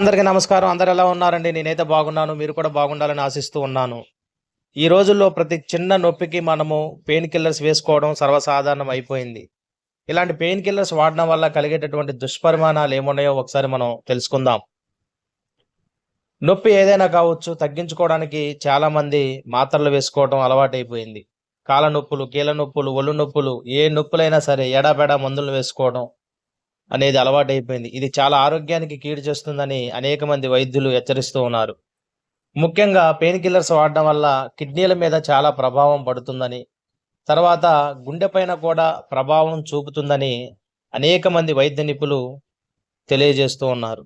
అందరికీ నమస్కారం. అందరు ఎలా ఉన్నారండి? నేనైతే బాగున్నాను. మీరు కూడా బాగుండాలని ఆశిస్తూ ఉన్నాను. ఈ రోజుల్లో ప్రతి చిన్న నొప్పికి మనము పెయిన్ కిల్లర్స్ వేసుకోవడం సర్వసాధారణం అయిపోయింది. ఇలాంటి పెయిన్ కిల్లర్స్ వాడడం వల్ల కలిగేటటువంటి దుష్పరిమాణాలు ఏమున్నాయో ఒకసారి మనం తెలుసుకుందాం. నొప్పి ఏదైనా కావచ్చు తగ్గించుకోవడానికి చాలా మంది మాత్రలు వేసుకోవడం అలవాటైపోయింది. కాళ్ళ నొప్పులు కీళ్ళ నొప్పులు ఒళ్ళు నొప్పులు ఏ నొప్పులైనా సరే ఎడాబెడా మందులు వేసుకోవడం అనేది అలవాటైపోయింది. ఇది చాలా ఆరోగ్యానికి కీడు చేస్తుందని అనేక మంది వైద్యులు హెచ్చరిస్తూ ఉన్నారు. ముఖ్యంగా పెయిన్ కిల్లర్స్ వాడడం వల్ల కిడ్నీల మీద చాలా ప్రభావం పడుతుందని తర్వాత గుండె పైన కూడా ప్రభావం చూపుతుందని అనేక మంది వైద్య నిపుణులు తెలియజేస్తూ ఉన్నారు.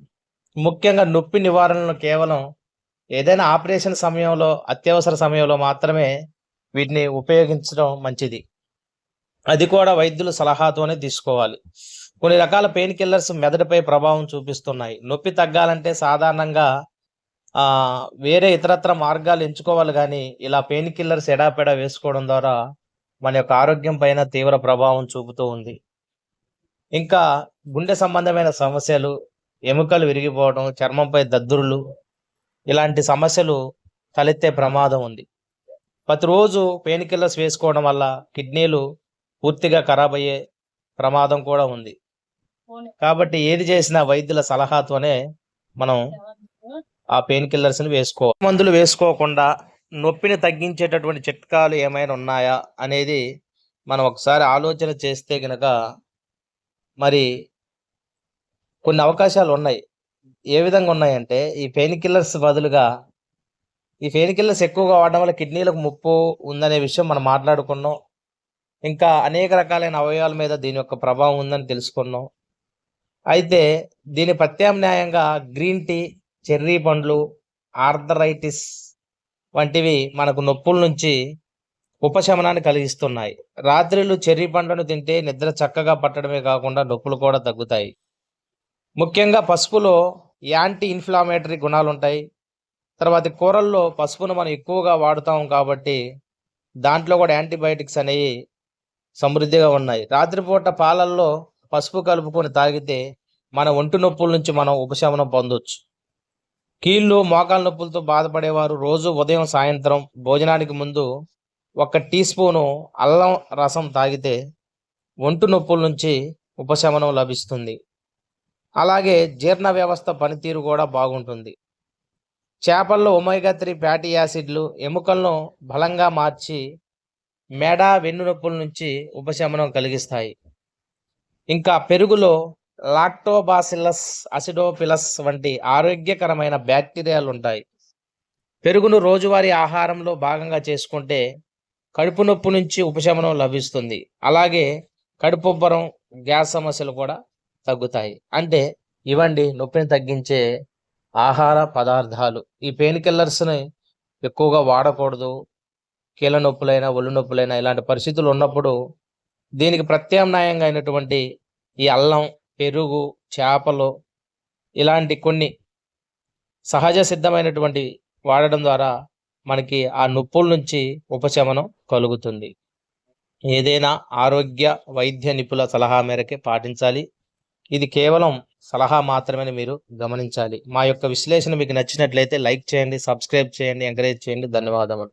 ముఖ్యంగా నొప్పి నివారణను కేవలం ఏదైనా ఆపరేషన్ సమయంలో అత్యవసర సమయంలో మాత్రమే వీటిని ఉపయోగించడం మంచిది. అది కూడా వైద్యుల సలహాతోనే తీసుకోవాలి. కొన్ని రకాల పెయిన్ కిల్లర్స్ మెదడుపై ప్రభావం చూపిస్తున్నాయి. నొప్పి తగ్గాలంటే సాధారణంగా వేరే ఇతరత్ర మార్గాలు ఎంచుకోవాలి కానీ ఇలా పెయిన్ కిల్లర్స్ ఎడాపెడా వేసుకోవడం ద్వారా మన యొక్క ఆరోగ్యం పైన తీవ్ర ప్రభావం చూపుతూ ఉంది. ఇంకా గుండె సంబంధమైన సమస్యలు ఎముకలు విరిగిపోవడం చర్మంపై దద్దురులు ఇలాంటి సమస్యలు తలెత్తే ప్రమాదం ఉంది. ప్రతిరోజు పెయిన్ కిల్లర్స్ వేసుకోవడం వల్ల కిడ్నీలు పూర్తిగా ఖరాబ్ అయ్యే ప్రమాదం కూడా ఉంది. కాబట్టి ఏది చేసినా వైద్యుల సలహాతోనే మనం ఆ పెయిన్ కిల్లర్స్ని వేసుకో మందులు వేసుకోకుండా నొప్పిని తగ్గించేటటువంటి చిట్కాలు ఏమైనా ఉన్నాయా అనేది మనం ఒకసారి ఆలోచన చేస్తే గనక మరి కొన్ని అవకాశాలు ఉన్నాయి. ఏ విధంగా ఉన్నాయంటే ఈ పెయిన్ కిల్లర్స్ బదులుగా ఈ పెయిన్ కిల్లర్స్ ఎక్కువగా వాడడం వల్ల కిడ్నీలకు ముప్పు ఉందనే విషయం మనం మాట్లాడుకున్నాం. ఇంకా అనేక రకాలైన అవయవాల మీద దీని యొక్క ప్రభావం ఉందని తెలుసుకున్నాం. అయితే దీని ప్రత్యామ్నాయంగా గ్రీన్ టీ చెర్రీ పండ్లు ఆర్థరైటిస్ వంటివి మనకు నొప్పుల నుంచి ఉపశమనాన్ని కలిగిస్తున్నాయి. రాత్రిళ్ళు చెర్రీ పండ్లను తింటే నిద్ర చక్కగా పట్టడమే కాకుండా నొప్పులు కూడా తగ్గుతాయి. ముఖ్యంగా పసుపులో యాంటీ ఇన్ఫ్లామేటరీ గుణాలు ఉంటాయి తర్వాత కూరల్లో పసుపును మనం ఎక్కువగా వాడుతాం కాబట్టి దాంట్లో కూడా యాంటీబయాటిక్స్ అనేవి సమృద్ధిగా ఉన్నాయి. రాత్రిపూట పాలల్లో పసుపు కలుపుకొని తాగితే మన ఒంటి నొప్పుల నుంచి మనం ఉపశమనం పొందొచ్చు. కీళ్ళు మోకాల నొప్పులతో బాధపడేవారు రోజు ఉదయం సాయంత్రం భోజనానికి ముందు ఒక టీ స్పూను అల్లం రసం తాగితే ఒంటి నొప్పుల నుంచి ఉపశమనం లభిస్తుంది. అలాగే జీర్ణ వ్యవస్థ పనితీరు కూడా బాగుంటుంది. చేపల్లో ఒమేగా త్రీ ఫ్యాటీ యాసిడ్లు ఎముకలను బలంగా మార్చి మెడ వెన్ను నొప్పుల నుంచి ఉపశమనం కలిగిస్తాయి. ఇంకా పెరుగులో లాక్టోబాసిల్లస్ అసిడోఫిలస్ వంటి ఆరోగ్యకరమైన బ్యాక్టీరియాలు ఉంటాయి. పెరుగును రోజువారీ ఆహారంలో భాగంగా చేసుకుంటే కడుపు నొప్పి నుంచి ఉపశమనం లభిస్తుంది. అలాగే కడుపుబ్బరం గ్యాస్ సమస్యలు కూడా తగ్గుతాయి. అంటే ఇవండి నొప్పిని తగ్గించే ఆహార పదార్థాలు. ఈ పెయిన్ కిల్లర్స్ని ఎక్కువగా వాడకూడదు. కీళ్ళ నొప్పులైనా ఒళ్ళు నొప్పులైనా ఇలాంటి పరిస్థితులు ఉన్నప్పుడు దీనికి ప్రత్యామ్నాయంగా అయినటువంటి ఈ అల్లం పెరుగు చేపలు ఇలాంటి కొన్ని సహజ సిద్ధమైనటువంటి వాడడం ద్వారా మనకి ఆ నొప్పుల నుంచి ఉపశమనం కలుగుతుంది. ఏదైనా ఆరోగ్య వైద్య నిపుణుల సలహా మేరకే పాటించాలి. ఇది కేవలం సలహా మాత్రమే మీరు గమనించాలి. మా యొక్క విశ్లేషణ మీకు నచ్చినట్లయితే లైక్ చేయండి సబ్స్క్రైబ్ చేయండి ఎంకరేజ్ చేయండి. ధన్యవాదములు.